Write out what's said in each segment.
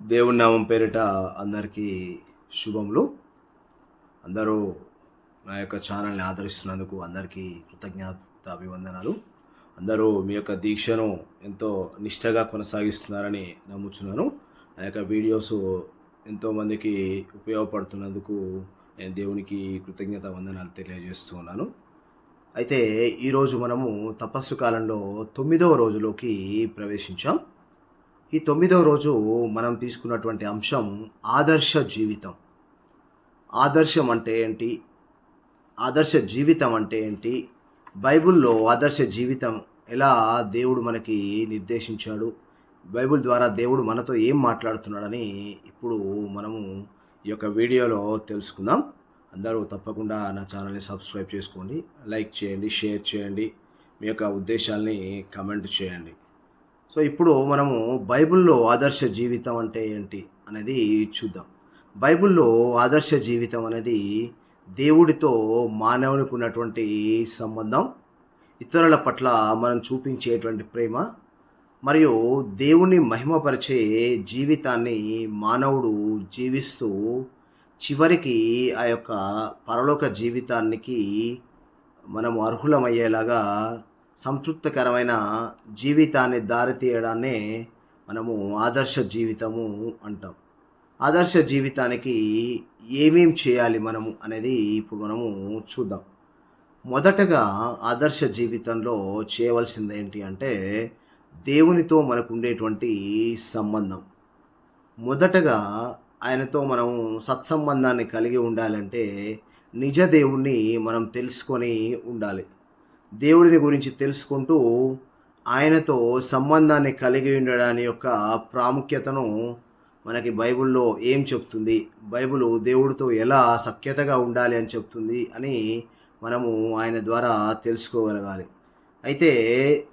దేవుని నామం పేరిట అందరికీ శుభములు. అందరూ నా యొక్క ఛానల్ని ఆదరిస్తున్నందుకు అందరికీ కృతజ్ఞత అభివందనాలు. అందరూ మీ యొక్క దీక్షను ఎంతో నిష్టగా కొనసాగిస్తున్నారని నమ్ముచున్నాను. నా యొక్క వీడియోస్ ఎంతోమందికి ఉపయోగపడుతున్నందుకు నేను దేవునికి కృతజ్ఞత వందనాలు తెలియజేస్తూ ఉన్నాను. అయితే ఈరోజు మనము తపస్సు కాలంలో తొమ్మిదవ రోజులోకి ప్రవేశించాం. ఈ తొమ్మిదవ రోజు మనం తీసుకున్నటువంటి అంశం ఆదర్శ జీవితం. ఆదర్శం అంటే ఏంటి? ఆదర్శ జీవితం అంటే ఏంటి? బైబిల్లో ఆదర్శ జీవితం ఎలా దేవుడు మనకి నిర్దేశించాడు? బైబిల్ ద్వారా దేవుడు మనతో ఏం మాట్లాడుతున్నాడని ఇప్పుడు మనము ఈ యొక్క వీడియోలో తెలుసుకుందాం. అందరూ తప్పకుండా నా ఛానల్ని సబ్స్క్రైబ్ చేసుకోండి లైక్ చేయండి షేర్ చేయండి. మీ యొక్క ఉద్దేశాల్ని కమెంట్ చేయండి. సో ఇప్పుడు మనము బైబిల్లో ఆదర్శ జీవితం అంటే ఏంటి అనేది చూద్దాం. బైబిల్లో ఆదర్శ జీవితం అనేది దేవుడితో మానవునికి ఉన్నటువంటి సంబంధం ఇతరుల పట్ల మనం చూపించేటువంటి ప్రేమ మరియు దేవుణ్ణి మహిమపరిచే జీవితాన్ని మానవుడు జీవిస్తూ చివరికి ఆ యొక్క పరలోక జీవితానికి మనం అర్హులమయ్యేలాగా సంతృప్తికరమైన జీవితాన్ని దారితీయడాన్నే మనము ఆదర్శ జీవితము అంటాం. ఆదర్శ జీవితానికి ఏమేం చేయాలి మనము అనేది ఇప్పుడు మనము చూద్దాం. మొదటగా ఆదర్శ జీవితంలో చేయవలసింది ఏంటి అంటే దేవునితో మనకు ఉండేటువంటి సంబంధం. మొదటగా ఆయనతో మనం సత్సంబంధాన్ని కలిగి ఉండాలంటే నిజ దేవుణ్ణి మనం తెలుసుకొని ఉండాలి. దేవుడిని గురించి తెలుసుకుంటూ ఆయనతో సంబంధాన్ని కలిగి ఉండడాని యొక్క ప్రాముఖ్యతను మనకి బైబిల్లో ఏం చెప్తుంది? బైబిల్ దేవుడితో ఎలా సఖ్యతగా ఉండాలి అని చెప్తుంది అని మనము ఆయన ద్వారా తెలుసుకోగలగాలి. అయితే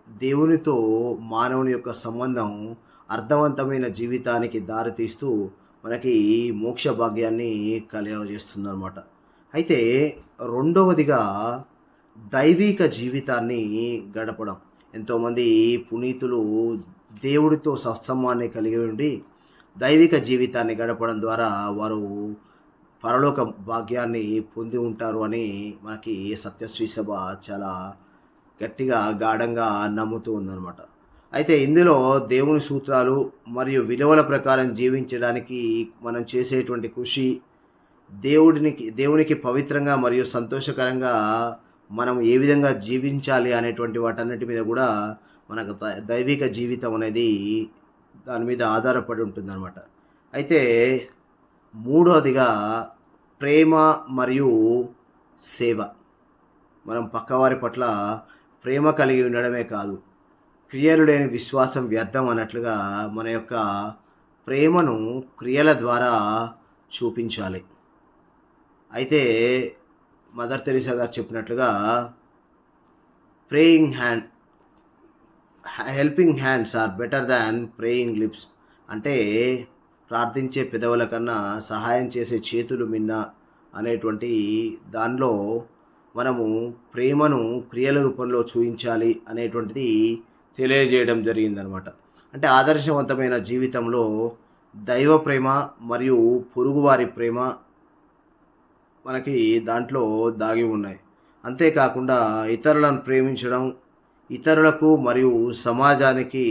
దేవునితో మానవుని యొక్క సంబంధం అర్థవంతమైన జీవితానికి దారితీస్తూ మనకి మోక్ష భాగ్యాన్ని కలిగజేస్తుందన్నమాట. అయితే రెండవదిగా దైవిక జీవితాన్ని గడపడం. ఎంతోమంది పునీతులు దేవుడితో సత్సమ్మాన్ని కలిగి ఉండి దైవిక జీవితాన్ని గడపడం ద్వారా వారు పరలోక భాగ్యాన్ని పొంది ఉంటారు అని మనకి సత్యశ్రీ సభ చాలా గట్టిగా గాఢంగా నమ్ముతూ ఉందన్నమాట. అయితే ఇందులో దేవుని సూత్రాలు మరియు విలువల ప్రకారం జీవించడానికి మనం చేసేటువంటి కృషి దేవుడినికి దేవునికి పవిత్రంగా మరియు సంతోషకరంగా మనం ఏ విధంగా జీవించాలి అనేటువంటి వాటన్నిటి మీద కూడా మనకు దైవిక జీవితం అనేది దాని మీద ఆధారపడి ఉంటుందన్నమాట. అయితే మూడవదిగా ప్రేమ మరియు సేవ. మనం పక్కవారి పట్ల ప్రేమ కలిగి ఉండడమే కాదు క్రియలు లేని విశ్వాసం వ్యర్థం అన్నట్లుగా మన యొక్క ప్రేమను క్రియల ద్వారా చూపించాలి. అయితే మదర్ తెరీసా గారు చెప్పినట్లుగా praying hand helping hands are better than praying lips. అంటే ప్రార్థించే పెదవుల కన్నా సహాయం చేసే చేతులు మిన్న అనేటువంటి దానిలో మనము ప్రేమను క్రియల రూపంలో చూపించాలి అనేటువంటిది తెలియజేయడం జరిగిందనమాట. అంటే ఆదర్శవంతమైన జీవితంలో దైవ ప్రేమ మరియు పొరుగువారి ప్రేమ మనకి దాంట్లో దాగి ఉన్నాయి. అంతేకాకుండా ఇతరులను ప్రేమించడం ఇతరులకు మరియు సమాజానికి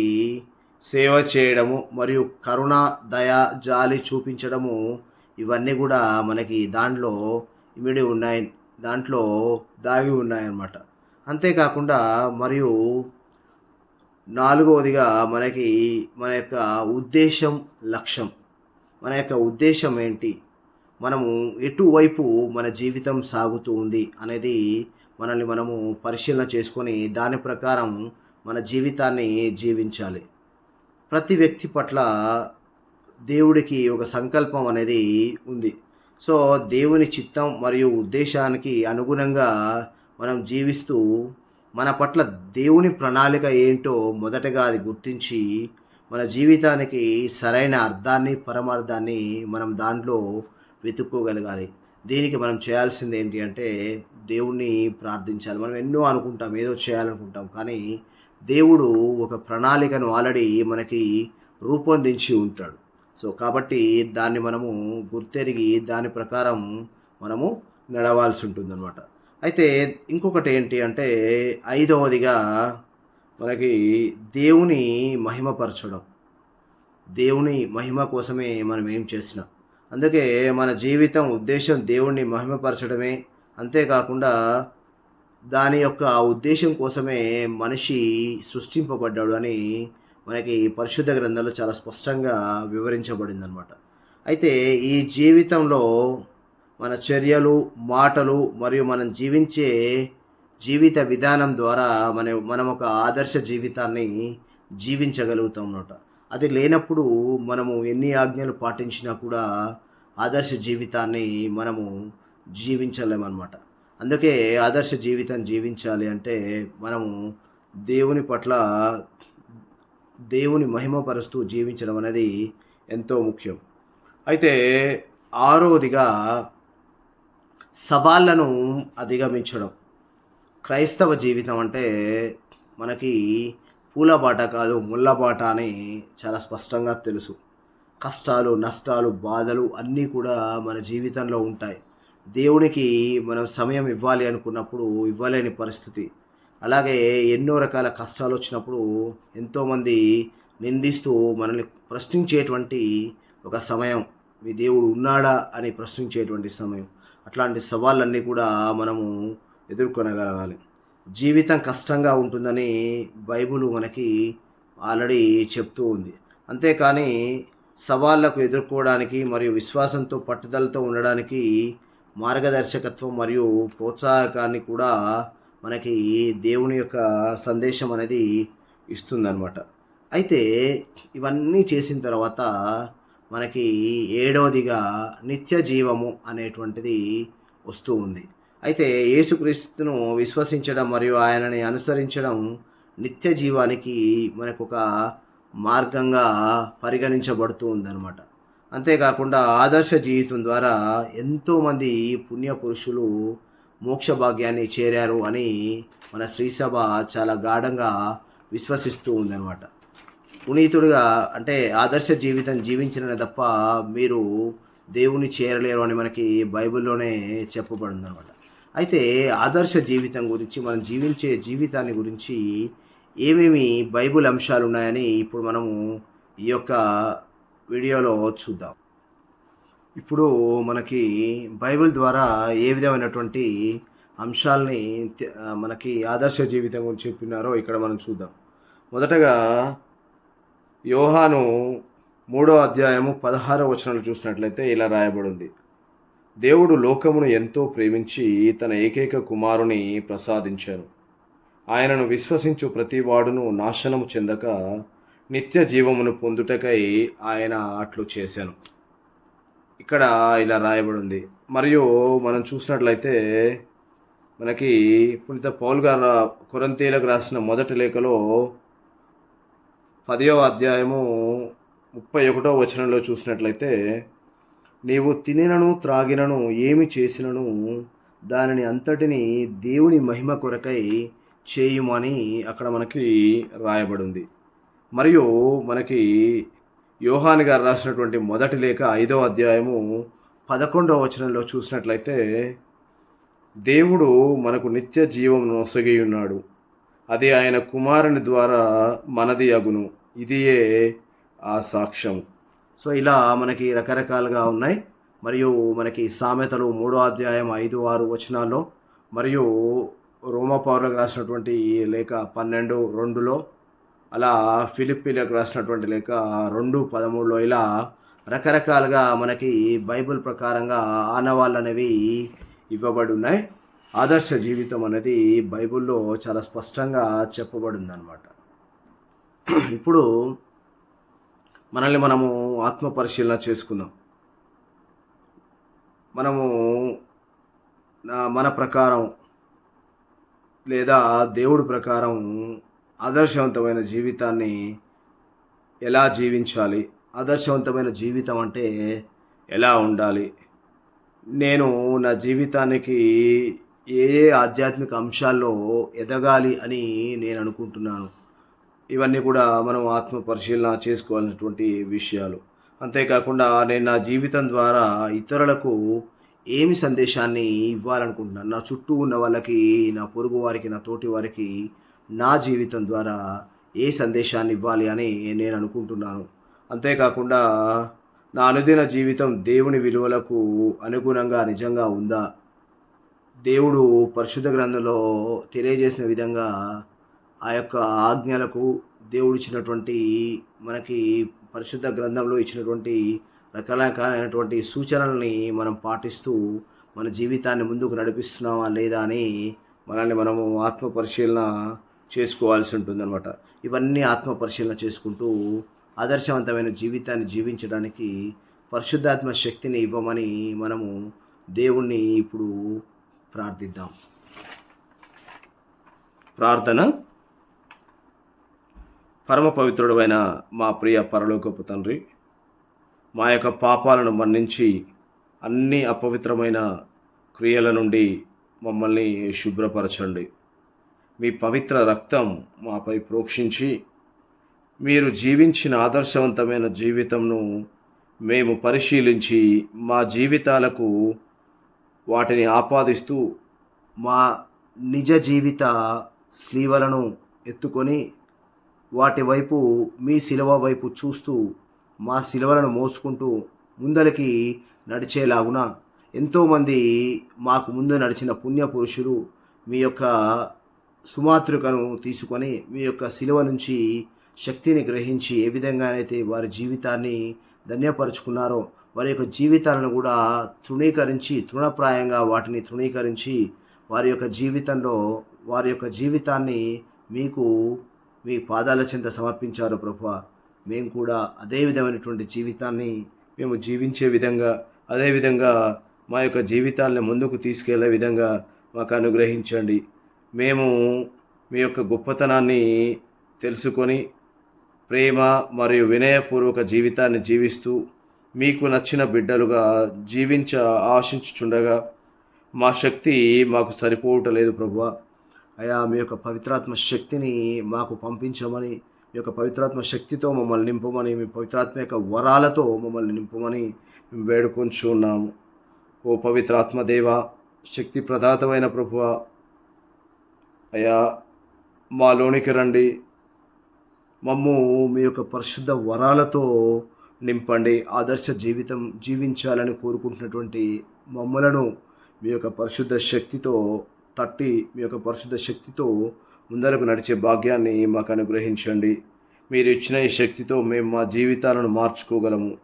సేవ చేయడము మరియు కరుణ దయ జాలి చూపించడము ఇవన్నీ కూడా మనకి దాంట్లో ఇమిడి ఉన్నాయి దాంట్లో దాగి ఉన్నాయన్నమాట. అంతేకాకుండా మరియు నాలుగవదిగా మనకి మన యొక్క ఉద్దేశం లక్ష్యం. మన యొక్క ఉద్దేశం ఏంటి? మనము ఎటువైపు మన జీవితం సాగుతూ ఉంది అనేది మనల్ని మనము పరిశీలన చేసుకొని దాని ప్రకారం మన జీవితాన్ని జీవించాలి. ప్రతి వ్యక్తి పట్ల దేవుడికి ఒక సంకల్పం అనేది ఉంది. సో దేవుని చిత్తం మరియు ఉద్దేశానికి అనుగుణంగా మనం జీవిస్తూ మన పట్ల దేవుని ప్రణాళిక ఏంటో మొదటగా అది గుర్తించి మన జీవితానికి సరైన అర్థాన్ని పరమార్థాన్ని మనం దాంట్లో వెతుక్కోగలగాలి. దీనికి మనం చేయాల్సింది ఏంటి అంటే దేవుణ్ణి ప్రార్థించాలి. మనం ఎన్నో అనుకుంటాం ఏదో చేయాలనుకుంటాం. కానీ దేవుడు ఒక ప్రణాళికను ఆల్రెడీ మనకి రూపొందించి ఉంటాడు. సో కాబట్టి దాన్ని మనము గుర్తెరిగి దాని ప్రకారం మనము నడవాల్సి ఉంటుందన్నమాట. అయితే ఇంకొకటి ఏంటి అంటే ఐదవదిగా మనకి దేవుని మహిమపరచడం. దేవుని మహిమ కోసమే మనం ఏం చేసినా. అందుకే మన జీవితం ఉద్దేశం దేవుణ్ణి మహిమపరచడమే. అంతేకాకుండా దాని యొక్క ఉద్దేశం కోసమే మనిషి సృష్టింపబడ్డాడు అని మనకి పరిశుద్ధ గ్రంథంలో చాలా స్పష్టంగా వివరించబడింది అనమాట అయితే ఈ జీవితంలో మన చర్యలు మాటలు మరియు మనం జీవించే జీవిత విధానం ద్వారా మన మనం ఒక ఆదర్శ జీవితాన్ని జీవించగలుగుతాం అన్నమాట. అది లేనప్పుడు మనము ఎన్ని ఆజ్ఞలు పాటించినా కూడా ఆదర్శ జీవితాన్ని మనము జీవించలేమన్నమాట. అందుకే ఆదర్శ జీవితం జీవించాలి అంటే మనము దేవుని పట్ల దేవుని మహిమపరుస్తూ జీవించడం అనేది ఎంతో ముఖ్యం. అయితే ఆరోదిగా సవాళ్ళను అధిగమించడం. క్రైస్తవ జీవితం అంటే మనకి పూలబాట కాదు ముళ్ళబాట అని చాలా స్పష్టంగా తెలుసు. కష్టాలు నష్టాలు బాధలు అన్నీ కూడా మన జీవితంలో ఉంటాయి. దేవునికి మనం సమయం ఇవ్వాలి అనుకున్నప్పుడు ఇవ్వలేని పరిస్థితి. అలాగే ఎన్నో రకాల కష్టాలు వచ్చినప్పుడు ఎంతోమంది నిందిస్తూ మనల్ని ప్రశ్నించేటువంటి ఒక సమయం. మీ దేవుడు ఉన్నాడా అని ప్రశ్నించేటువంటి సమయం. అట్లాంటి సవాళ్ళన్నీ కూడా మనము ఎదుర్కొనగలగాలి. జీవితం కష్టంగా ఉంటుందని బైబుల్ మనకి ఆల్రెడీ చెప్తూ ఉంది. అంతేకాని సవాళ్ళకు ఎదుర్కోవడానికి మరియు విశ్వాసంతో పట్టుదలతో ఉండడానికి మార్గదర్శకత్వం మరియు ప్రోత్సాహకాన్ని కూడా మనకి దేవుని యొక్క సందేశం అనేది ఇస్తుందన్నమాట. అయితే ఇవన్నీ చేసిన తర్వాత మనకి ఏడవదిగా నిత్య జీవము అనేటువంటిది వస్తూ ఉంది. అయితే యేసుక్రీస్తును విశ్వసించడం మరియు ఆయనని అనుసరించడం నిత్య జీవానికి మనకు ఒక మార్గంగా పరిగణించబడుతూ ఉందన్నమాట. అంతేకాకుండా ఆదర్శ జీవితం ద్వారా ఎంతోమంది పుణ్య పురుషులు మోక్ష భాగ్యాన్ని చేరారు అని మన శ్రీసభ చాలా గాఢంగా విశ్వసిస్తూ ఉందన్నమాట. పునీతుడిగా అంటే ఆదర్శ జీవితం జీవించిన తప్ప మీరు దేవుని చేరలేరు అని మనకి బైబిల్లోనే చెప్పబడింది అనమాట అయితే ఆదర్శ జీవితం గురించి మనం జీవించే జీవితాన్ని గురించి ఏమేమి బైబుల్ అంశాలు ఉన్నాయని ఇప్పుడు మనము ఈ యొక్క వీడియోలో చూద్దాం. ఇప్పుడు మనకి బైబిల్ ద్వారా ఏ విధమైనటువంటి అంశాలని మనకి ఆదర్శ జీవితం గురించి చెప్పినారో ఇక్కడ మనం చూద్దాం. మొదటగా యోహాను మూడో అధ్యాయము పదహారో వచనాలు చూసినట్లయితే ఇలా రాయబడింది. దేవుడు లోకమును ఎంతో ప్రేమించి తన ఏకైక కుమారుని ప్రసాదించారు. ఆయనను విశ్వసించు ప్రతివాడును నాశనము చెందక నిత్య జీవమును పొందుటకై ఆయన అట్లు చేశాను ఇక్కడ ఇలా రాయబడింది. మరియు మనం చూసినట్లయితే మనకి పునీత పౌల్ గారు కొరంతీలకు రాసిన మొదటి లేఖలో పదవ అధ్యాయము ముప్పై ఒకటో వచనంలో చూసినట్లయితే నీవు తినినను త్రాగినను ఏమి చేసినను దానిని అంతటిని దేవుని మహిమ కొరకై చేయుమని అక్కడ మనకి రాయబడింది. మరియు మనకి యోహాన్ గారు రాసినటువంటి మొదటి లేఖ ఐదవ అధ్యాయము పదకొండవ వచనంలో చూసినట్లయితే దేవుడు మనకు నిత్య జీవం నొసగి ఉన్నాడు. అది ఆయన కుమారుని ద్వారా మనది అగును. ఇదియే ఆ సాక్ష్యం సో ఇలా మనకి రకరకాలుగా ఉన్నాయి. మరియు మనకి సామెతలు మూడో అధ్యాయం ఐదు ఆరు వచనాల్లో మరియు రోమపౌరులకు రాసినటువంటి లేఖ పన్నెండు రెండులో అలా ఫిలిప్పీలకు రాసినటువంటి లేఖ రెండు పదమూడులో ఇలా రకరకాలుగా మనకి బైబిల్ ప్రకారంగా ఆనవాళ్ళు అనేవి ఇవ్వబడి ఉన్నాయి. ఆదర్శ జీవితం అనేది బైబిల్లో చాలా స్పష్టంగా చెప్పబడింది అనమాట ఇప్పుడు మనల్ని మనము ఆత్మ పరిశీలన చేసుకుందాం. మనము నా- మన ప్రకారం లేదా దేవుడి ప్రకారం ఆదర్శవంతమైన జీవితాన్ని ఎలా జీవించాలి? ఆదర్శవంతమైన జీవితం అంటే ఎలా ఉండాలి? నేను నా జీవితానికి ఏ ఏ ఆధ్యాత్మిక అంశాల్లో ఎదగాలి అని నేను అనుకుంటున్నాను. ఇవన్నీ కూడా మనం ఆత్మ పరిశీలన చేసుకోవాల్సినటువంటి విషయాలు. అంతేకాకుండా నేను నా జీవితం ద్వారా ఇతరులకు ఏమి సందేశాన్ని ఇవ్వాలనుకుంటున్నాను? నా చుట్టూ ఉన్న వాళ్ళకి నా పొరుగు వారికి నా తోటి వారికి నా జీవితం ద్వారా ఏ సందేశాన్ని ఇవ్వాలి అని నేను అనుకుంటున్నాను. అంతేకాకుండా నా అనుదిన జీవితం దేవుని విలువలకు అనుగుణంగా నిజంగా ఉందా? దేవుడు పరిశుద్ధ గ్రంథంలో తెలియజేసిన విధంగా ఆ యొక్క ఆజ్ఞలకు దేవుడు ఇచ్చినటువంటి మనకి పరిశుద్ధ గ్రంథంలో ఇచ్చినటువంటి రకరకాలైనటువంటి సూచనల్ని మనం పాటిస్తూ మన జీవితాన్ని ముందుకు నడిపిస్తున్నామా లేదా అని మనల్ని మనము ఆత్మ పరిశీలన చేసుకోవాల్సి ఉంటుందన్నమాట. ఇవన్నీ ఆత్మ పరిశీలన చేసుకుంటూ ఆదర్శవంతమైన జీవితాన్ని జీవించడానికి పరిశుద్ధాత్మ శక్తిని ఇవ్వమని మనము దేవుణ్ణి ఇప్పుడు ప్రార్థిద్దాం. ప్రార్థన పరమ అయిన మా ప్రియ పరలోకపు తండ్రి మా యొక్క పాపాలను మన్నించి అన్ని అపవిత్రమైన క్రియల నుండి మమ్మల్ని శుభ్రపరచండి. మీ పవిత్ర రక్తం మాపై ప్రోక్షించి మీరు జీవించిన ఆదర్శవంతమైన జీవితంను మేము పరిశీలించి మా జీవితాలకు వాటిని ఆపాదిస్తూ మా నిజ జీవిత స్లీవలను ఎత్తుకొని వాటి వైపు మీ శిలవ వైపు చూస్తూ మా శిలువలను మోసుకుంటూ ముందరికి నడిచేలాగున ఎంతోమంది మాకు ముందు నడిచిన పుణ్య పురుషులు మీ యొక్క సుమాతృకను తీసుకొని మీ యొక్క శిలువ నుంచి శక్తిని గ్రహించి ఏ విధంగానైతే వారి జీవితాన్ని ధన్యపరుచుకున్నారో వారి యొక్క జీవితాలను కూడా తృణీకరించి తృణప్రాయంగా వాటిని తృణీకరించి వారి యొక్క జీవితంలో వారి యొక్క జీవితాన్ని మీకు మీ పాదాల చెంత సమర్పించారు ప్రభు మేము కూడా అదే విధమైనటువంటి జీవితాన్ని మేము జీవించే విధంగా అదేవిధంగా మా యొక్క జీవితాలను ముందుకు తీసుకెళ్ళే విధంగా మాకు అనుగ్రహించండి. మేము మీ యొక్క గొప్పతనాన్ని తెలుసుకొని ప్రేమ మరియు వినయపూర్వక జీవితాన్ని జీవిస్తూ మీకు నచ్చిన బిడ్డలుగా జీవించ ఆశించుచుండగా మా శక్తి మాకు సరిపోవటలేదు ప్రభువా. అయా మీ యొక్క పవిత్రాత్మ శక్తిని మాకు పంపించమని మీ యొక్క పవిత్రాత్మ శక్తితో మమ్మల్ని నింపమని మీ పవిత్రాత్మ యొక్క వరాలతో మమ్మల్ని నింపమని మేము వేడుకొంచు ఉన్నాము. ఓ పవిత్రాత్మ దేవ శక్తి ప్రదాతమైన ప్రభువ అయా మాలోనికి రండి. మమ్ము మీ యొక్క పరిశుద్ధ వరాలతో నింపండి. ఆదర్శ జీవితం జీవించాలని కోరుకుంటున్నటువంటి మమ్మలను మీ యొక్క పరిశుద్ధ శక్తితో తట్టి మీ యొక్క పరిశుద్ధ శక్తితో ముందరకు నడిచే భాగ్యాన్ని మాకు అనుగ్రహించండి. మీరు ఇచ్చిన ఈ శక్తితో మేము మా జీవితాలను మార్చుకోగలము.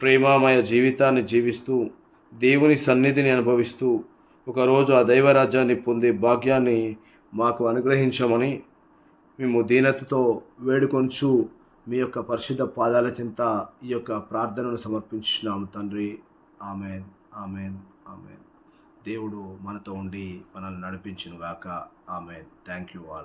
ప్రేమామయ జీవితాన్ని జీవిస్తూ దేవుని సన్నిధిని అనుభవిస్తూ ఒకరోజు ఆ దైవరాజ్యాన్ని పొందే భాగ్యాన్ని మాకు అనుగ్రహించమని మేము దీనతతో వేడుకొంచు మీ యొక్క పరిశుద్ధ పాదాల చింత ఈ యొక్క ప్రార్థనను సమర్పించినాము తండ్రి. ఆమెన్. ఆమెన్. ఆమెన్. దేవుడు మనతో ఉండి మనల్ని నడిపించునుగాక. ఆమెన్. Thank you all.